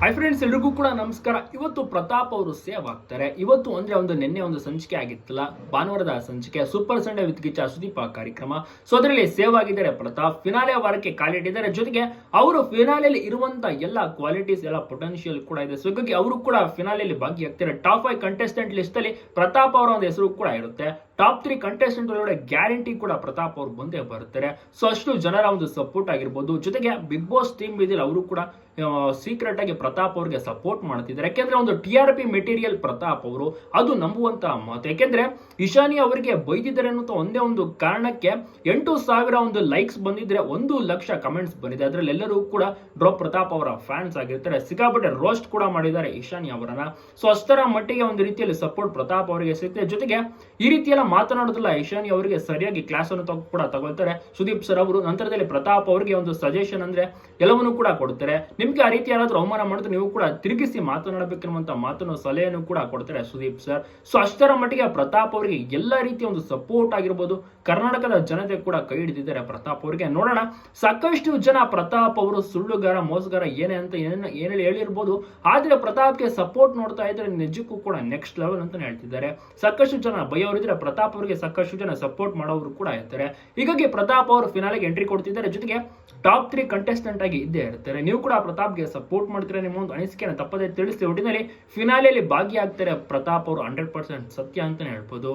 Hi friends ಎಲ್ರಿಗೂ ಕೂಡ ನಮಸ್ಕಾರ. ಇವತ್ತು ಪ್ರತಾಪ್ ಅವರು ಸೇವ್ ಆಗ್ತಾರೆ. ಇವತ್ತು ಅಂದ್ರೆ ಒಂದು ನಿನ್ನೆ ಒಂದು ಸಂಚಿಕೆ ಆಗಿತ್ತಲ್ಲ, ಭಾನುವಾರದ ಸಂಚಿಕೆ super Sunday with Kichcha Sudeepa ಕಾರ್ಯಕ್ರಮ. ಸೊ ಅದರಲ್ಲಿ ಸೇವ್ ಆಗಿದ್ದಾರೆ ಪ್ರತಾಪ್. ಫಿನಾಲೆ ವಾರಕ್ಕೆ ಕಾಲಿಟ್ಟಿದ್ದಾರೆ ಜೊತೆಗೆ ಅವರು ಫಿನಾಲೆಯಲ್ಲಿ ಇರುವಂತ ಎಲ್ಲ ಕ್ವಾಲಿಟೀಸ್ ಎಲ್ಲ ಪೊಟೆನ್ಶಿಯಲ್ ಕೂಡ ಇದೆ. ಸೊ ಹೀಗಾಗಿ ಅವರು ಕೂಡ ಫಿನಾಲೆಯಲ್ಲಿ ಭಾಗಿಯಾಗ್ತಾರೆ. ಟಾಪ್ ಫೈವ್ ಕಂಟೆಸ್ಟೆಂಟ್ ಲಿಸ್ಟ್ ಅಲ್ಲಿ ಪ್ರತಾಪ್ ಅವರ ಒಂದು ಹೆಸರು ಕೂಡ ಇರುತ್ತೆ. ಟಾಪ್ ತ್ರೀ ಕಂಟೆಸ್ಟೆಂಟ್ ಒಳಗಡೆ ಗ್ಯಾರಂಟಿ ಕೂಡ ಪ್ರತಾಪ್ ಅವ್ರು ಬಂದೇ ಬರ್ತಾರೆ. ಸೊ ಅಷ್ಟು ಜನರ ಒಂದು ಸಪೋರ್ಟ್ ಆಗಿರ್ಬೋದು. ಜೊತೆಗೆ ಬಿಗ್ ಬಾಸ್ ಟೀಮ್ ಇದಿಲ್ಲ ಅವರು ಕೂಡ ಸೀಕ್ರೆಟ್ ಆಗಿ ಪ್ರತಾಪ್ ಅವ್ರಿಗೆ ಸಪೋರ್ಟ್ ಮಾಡ್ತಿದ್ದಾರೆ. ಯಾಕೆಂದ್ರೆ ಒಂದು T R P material Pratap ಅವರು, ಅದು ನಂಬುವಂತ ಮಾತು. ಯಾಕೆಂದ್ರೆ ಇಶಾನಿ ಅವರಿಗೆ ಬೈದಿದ್ದಾರೆ ಅನ್ನೋ ಒಂದೇ ಒಂದು ಕಾರಣಕ್ಕೆ ಎಂಟು ಸಾವಿರ ಒಂದು ಲೈಕ್ಸ್ ಬಂದಿದ್ರೆ ಒಂದು ಲಕ್ಷ ಕಮೆಂಟ್ಸ್ ಬಂದಿದೆ. ಅದರಲ್ಲಿ ಎಲ್ಲರೂ ಕೂಡ ಡ್ರಾಪ್ ಪ್ರತಾಪ್ ಅವರ ಫ್ಯಾನ್ಸ್ ಆಗಿರ್ತಾರೆ. ಸಿಕ್ಕಾಪಟ್ಟೆ ರೋಸ್ಟ್ ಕೂಡ ಮಾಡಿದ್ದಾರೆ ಇಶಾನಿ ಅವರನ್ನ. ಸೊ ಅಷ್ಟರ ಮಟ್ಟಿಗೆ ಒಂದು ರೀತಿಯಲ್ಲಿ ಸಪೋರ್ಟ್ ಪ್ರತಾಪ್ ಅವರಿಗೆ ಸಿಗುತ್ತೆ ಜೊತೆಗೆ ಈ ರೀತಿಯೆಲ್ಲ ಮಾತನಾಡೋದಿಲ್ಲ. ಈಶಾನಿ ಅವರಿಗೆ ಸರಿಯಾಗಿ ಕ್ಲಾಸ್ ಅನ್ನು ಕೂಡ ತಗೊಳ್ತಾರೆ. ಸುದೀಪ್ ಸರ್ ಅವರು ನಂತರದಲ್ಲಿ ಪ್ರತಾಪ್ ಅವರಿಗೆ ಒಂದು ಸಜೆಷನ್ ಅಂದ್ರೆ ಎಲ್ಲವನ್ನೂ ಕೂಡ ಕೊಡ್ತಾರೆ. ನಿಮ್ಗೆ ಆ ರೀತಿ ಯಾರಾದ್ರೂ ಅವಮಾನ ಮಾಡಿದ್ರೆ ನೀವು ಕೂಡ ತಿರುಗಿಸಿ ಮಾತನಾಡಬೇಕೆನ್ನುವಂತ ಮಾತನ್ನು, ಸಲಹೆಯನ್ನು ಕೂಡ ಕೊಡ್ತಾರೆ ಸುದೀಪ್ ಸರ್ ಸೊ ಅಷ್ಟರ ಮಟ್ಟಿಗೆ ಪ್ರತಾಪ್ ಅವರಿಗೆ ಎಲ್ಲ ರೀತಿಯ ಒಂದು ಸಪೋರ್ಟ್ ಆಗಿರ್ಬೋದು. ಕರ್ನಾಟಕದ ಜನತೆ ಕೂಡ ಕೈ ಹಿಡಿದಿದ್ದಾರೆ ಪ್ರತಾಪ್ ಅವರಿಗೆ. ನೋಡೋಣ, ಸಾಕಷ್ಟು ಜನ ಪ್ರತಾಪ್ ಅವರು ಸುಳ್ಳುಗಾರ, ಮೋಸಗಾರ, ಏನೇ ಅಂತ ಏನೇಳಿ ಹೇಳಿರ್ಬೋದು. ಆದ್ರೆ ಪ್ರತಾಪ್ಗೆ ಸಪೋರ್ಟ್ ನೋಡ್ತಾ ಇದ್ರೆ ನಿಜಕ್ಕೂ ಕೂಡ ನೆಕ್ಸ್ಟ್ ಲೆವೆಲ್ ಅಂತಾನೆ ಹೇಳ್ತಿದ್ದಾರೆ. ಸಾಕಷ್ಟು ಜನ ಭಯವರಿದ್ರೆ ಪ್ರತಾಪ್ ಅವರಿಗೆ ಸಾಕಷ್ಟು ಜನ ಸಪೋರ್ಟ್ ಮಾಡೋರು ಕೂಡ ಇರ್ತಾರೆ. ಹೀಗಾಗಿ ಪ್ರತಾಪ್ ಅವರು ಫಿನಾಲೆಗೆ ಎಂಟ್ರಿ ಕೊಡ್ತಿದ್ದಾರೆ. ಜೊತೆಗೆ ಟಾಪ್ ತ್ರೀ ಕಂಟೆಸ್ಟೆಂಟ್ ಆಗಿ ಇದ್ದೇ ಇರ್ತಾರೆ. ನೀವು ಕೂಡ ಪ್ರತಾಪ್ಗೆ ಸಪೋರ್ಟ್ ಮಾಡ್ತೀರಾ ನಿಮ್ಮ ಒಂದು ಅನಿಸಿಕೆನ ತಪ್ಪದೇ ತಿಳಿಸಿ ಒಟ್ಟಿನಲ್ಲಿ ಫಿನಾಲೆಯಲ್ಲಿ ಭಾಗಿಯಾಗ್ತಾರೆ ಪ್ರತಾಪ್ ಅವರು ಹಂಡ್ರೆಡ್ ಪರ್ಸೆಂಟ್ ಸತ್ಯ ಅಂತಲೇ ಹೇಳ್ಬೋದು.